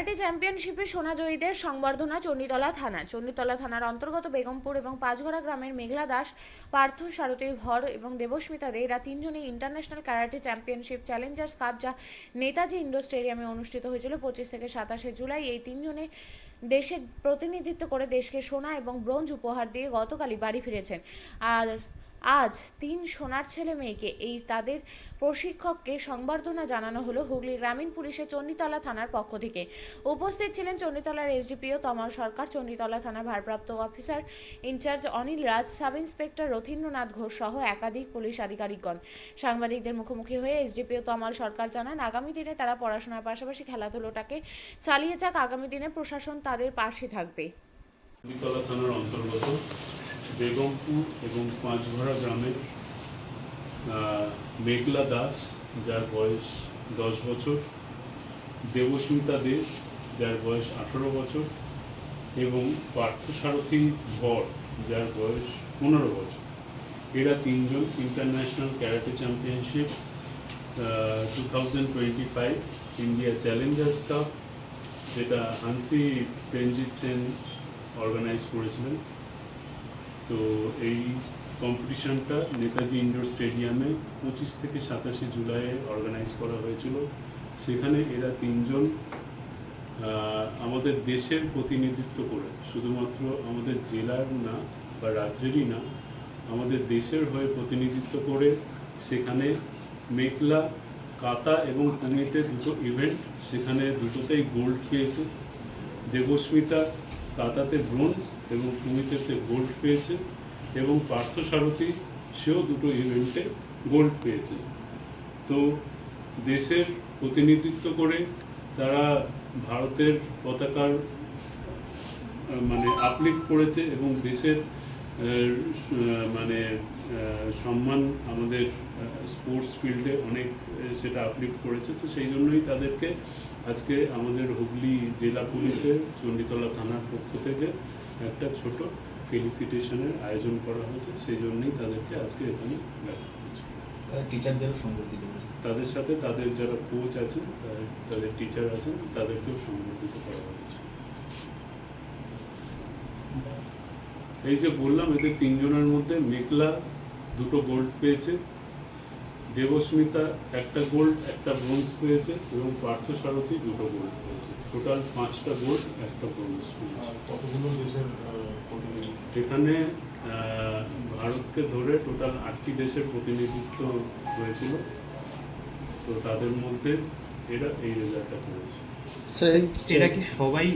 Karate চ্যাম্পিয়নশিপে সোনাজয়ীদের সংবর্ধনা চণ্ডীতলা থানা চণ্ডীতলা থানার অন্তর্গত বেগমপুর এবং পাঁচঘোড়া গ্রামের মেঘলা দাস, পার্থ, সারথী, ভর এবং দেবস্মিতা দে এরা তিনজনই international karate championship challengers cup যা নেতাজি ইন্ডোর স্টেডিয়ামে অনুষ্ঠিত হয়েছিল পঁচিশ থেকে সাতাশে জুলাই। এই তিনজনে দেশের প্রতিনিধিত্ব করে দেশকে সোনা এবং ব্রোঞ্জ উপহার দিয়ে গতকালই বাড়ি ফিরেছেন। আর আজ তিন সোনার ছেলে মেয়েকে এই তাদের প্রশিক্ষককে সংবর্ধনা জানানো হলো হুগলি গ্রামীণ পুলিশের চণ্ডীতলা থানার পক্ষ থেকে। উপস্থিত ছিলেন চণ্ডীতলার এসডিপিও তমাল সরকার, চণ্ডীতলা থানা ভারপ্রাপ্ত officer in-charge Anil Raj sub inspector Rathindranath Ghosh সহ একাধিক পুলিশ আধিকারিকগণ। সাংবাদিকদের মুখোমুখি হয়ে এসডিপিও তমাল সরকার জানান, আগামী দিনে তারা পড়াশোনার পাশাপাশি খেলাধুলোটাকে চালিয়ে যাক, আগামী দিনে প্রশাসন তাদের পাশে থাকবে। থানার বেগমপুর এবং পাঁচঘোড়া গ্রামের মেঘলা দাস, যার বয়স দশ বছর, দেবস্মিতা দে, যার বয়স আঠারো বছর এবং পার্থসারথী ভর, যার বয়স পনেরো বছর। এরা তিনজন international karate championship two thousand twenty five India challengers cup যেটা হানসি প্রেমজিৎ সেন অর্গানাইজ করেছিলেন। তো এই কম্পিটিশনটা নেতাজি ইন্ডোর স্টেডিয়ামে পঁচিশ থেকে সাতাশে জুলাইয়ে অর্গানাইজ করা হয়েছিল। সেখানে এরা তিনজন আমাদের দেশের প্রতিনিধিত্ব করে, শুধুমাত্র আমাদের জেলার না বা রাজ্যেরই না, আমাদের দেশের হয়ে প্রতিনিধিত্ব করে সেখানে মেঘলা কাতা এবং পুনেতে দুটো ইভেন্ট সেখানে দুটোতেই গোল্ড পেয়েছে দেবস্মিতা, কাতাতে ব্রোঞ্জ এবং পুমিতেতে গোল্ড পেয়েছে এবং পার্থসারথী সেও দুটো ইভেন্টে গোল্ড পেয়েছে। তো দেশের প্রতিনিধিত্ব করে তারা ভারতের পতাকার মানে আপলিফ্ট করেছে এবং দেশের মানে সম্মান আমাদের স্পোর্টস ফিল্ডে অনেক সেটা আপলিফ্ট করেছে। তো সেই জন্যই তাদেরকে আজকে আমাদের হুগলি জেলা পুলিশের চণ্ডীতলা থানার পক্ষ থেকে একটা ছোট ফেলিসিটেশনের আয়োজন করা হয়েছে সেই জন্যই তাদেরকে আজকে এখানে দেখা হয়েছে। টিচারদেরও সংবর্ধিত তাদের সাথে তাদের যারা কোচ আছেন তাদের- তাদের টিচার আছেন তাদেরকেও সংবর্ধিত করা হয়েছে। এই যে বললাম এদের তিনজনের মধ্যে মেঘলা দুটো গোল্ড পেয়েছে। দেবস্মিতা একটা গোল্ড একটা ব্রোঞ্জ পেয়েছে এবং পার্থসারথী দুটো গোল্ড পেয়েছে। টোটাল পাঁচটা গোল্ড একটা ব্রোঞ্জ পেয়েছে। আর কতগুলো দেশের এখানে ভারতকে ধরে টোটাল আটটি দেশের প্রতিনিধিত্ব হয়েছিল। তো তাদের মধ্যে এরা এই রেজাল্টটা করেছে এরা কি সবাই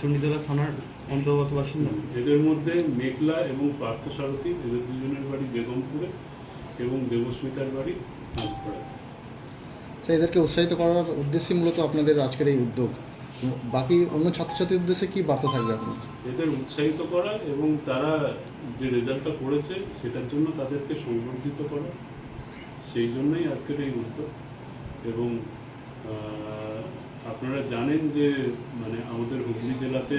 চণ্ডীতলা থানার অন্তর্গত বাসিন্দা? এদের মধ্যে মেঘলা এবং পার্থসারথী এদের দুজনের বাড়ি বেগমপুরে এবং দেবস্মিতার বাড়ি পাঁচপাড়াতে স্যার এদেরকে উৎসাহিত করার উদ্দেশ্যে মূলত আপনাদের আজকের এই উদ্যোগ। বাকি অন্য ছাত্রছাত্রীর উদ্দেশ্যে কি বার্তা থাকবে আপনার এদের উৎসাহিত করা এবং তারা যে রেজাল্টটা করেছে সেটার জন্য তাদেরকে সংবর্ধিত করা সেই জন্যই আজকের এই উদ্যোগ। এবং আপনারা জানেন যে মানে আমাদের হুগলি জেলাতে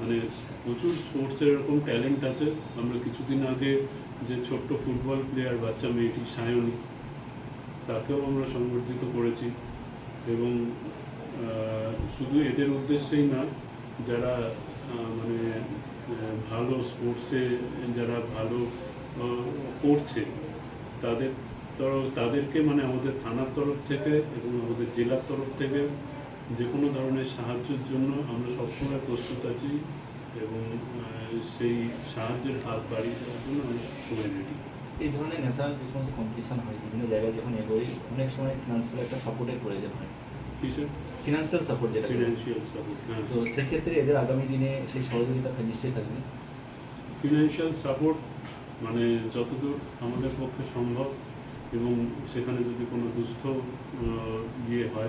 মানে প্রচুর স্পোর্টসের এরকম ট্যালেন্ট আছে। আমরা কিছুদিন আগে যে ছোট্ট ফুটবল প্লেয়ার বাচ্চা মেয়েটি সায়নী তাকেও আমরা সংবর্ধিত করেছি এবং শুধু এদের উদ্দেশ্যেই না, যারা মানে ভালো স্পোর্টসে যারা ভালো করছে, তাদের তরফ, তাদেরকে মানে আমাদের থানার তরফ থেকে এবং আমাদের জেলার তরফ থেকে যে কোনো ধরনের সাহায্যের জন্য আমরা সবসময় প্রস্তুত আছি এবং সেই সাহায্যের হাত বাড়িয়ে দেওয়ার জন্য আমরা সবসময় রেডি এই ধরনের ন্যাশনাল যে সমস্ত কম্পিটিশন হয় বিভিন্ন জায়গায় যখন এগোই অনেক সময় ফিনান্সিয়াল একটা সাপোর্টের প্রয়োজন হয়। ফিনান্সিয়াল সাপোর্ট যেটা ফিনান্সিয়াল সাপোর্ট তো সেক্ষেত্রে এদের আগামী দিনে সেই সহযোগিতা থাক- নিশ্চয়ই থাকবে। ফিনান্সিয়াল সাপোর্ট মানে যতদূর আমাদের পক্ষে সম্ভব এবং সেখানে যদি কোনো দুস্থ ইয়ে হয়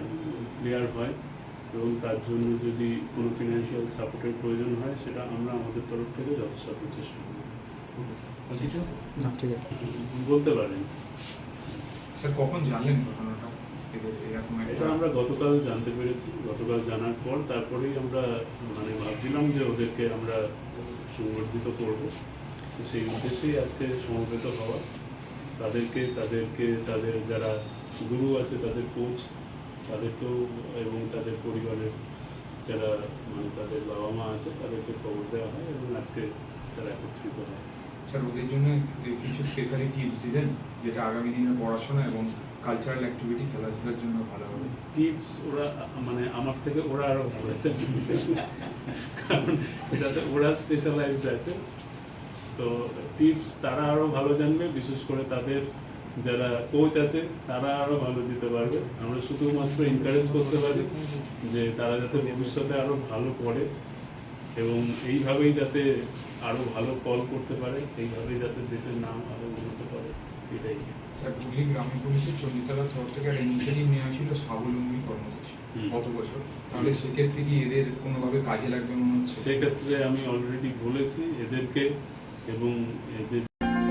প্লেয়ার হয় এবং তার জন্য যদি কোনো ফিনান্সিয়াল সাপোর্টের প্রয়োজন হয় সেটা আমরা আমাদের তরফ থেকে যথাসাধ্য চেষ্টা করব। কিছু? না ঠিক আছে। বলতে পারেন। স্যার কখন জানলেন ঘটনাটা? এরকম এটা আমরা গতকাল জানতে পেরেছি। গতকাল জানার পর তারপরেই আমরা মানে ভাবছিলাম যে ওদেরকে আমরা সংবর্ধিত করব। তো সেই উদ্দেশ্যেই আজকে সমবেত হওয়া। তাদেরকে তাদেরকে তাদের যারা গুরু আছে তাদের কোচ তাদেরকেও এবং তাদের পরিবারের যারা মানে তাদের বাবা মা আছে তাদেরকে খবর দেওয়া হয় এবং আজকে তারা একত্রিত হয়। স্যার ওদের জন্য কিছু স্পেশালি টিপস দিলেন যেটা আগামী দিনের পড়াশোনা এবং কালচারাল অ্যাক্টিভিটি খেলাধুলার জন্য ভালো হবে। টিপস ওরা মানে আমার থেকে ওরা আরও ভালো আছে। কারণ এটাতে ওরা স্পেশালাইজড আছে। তো টিপস তারা আরও ভালো জানবে বিশেষ করে তাদের যারা কোচ আছে তারা আরও ভালো দিতে পারবে। আমরা শুধুমাত্র এনকারেজ করতে পারি যে তারা যাতে ভবিষ্যতে আরও ভালো করে এবং এইভাবেই যাতে আরও ভালো কল করতে পারে এইভাবেই যাতে দেশের নাম আরও উন্নত করে। এটাই। স্যার হুগলি গ্রামীণ পুলিশের চণ্ডীতলার তরফ থেকে একটা ইনিশিয়েটিভ নেওয়া হয়েছিল স্বাবলম্বী কর্মসূচি গত বছর। তাহলে সেক্ষেত্রে কি এদের কোনোভাবে কাজে লাগবে মনে হচ্ছে? সেক্ষেত্রে আমি অলরেডি বলেছি এদেরকে এবং এদের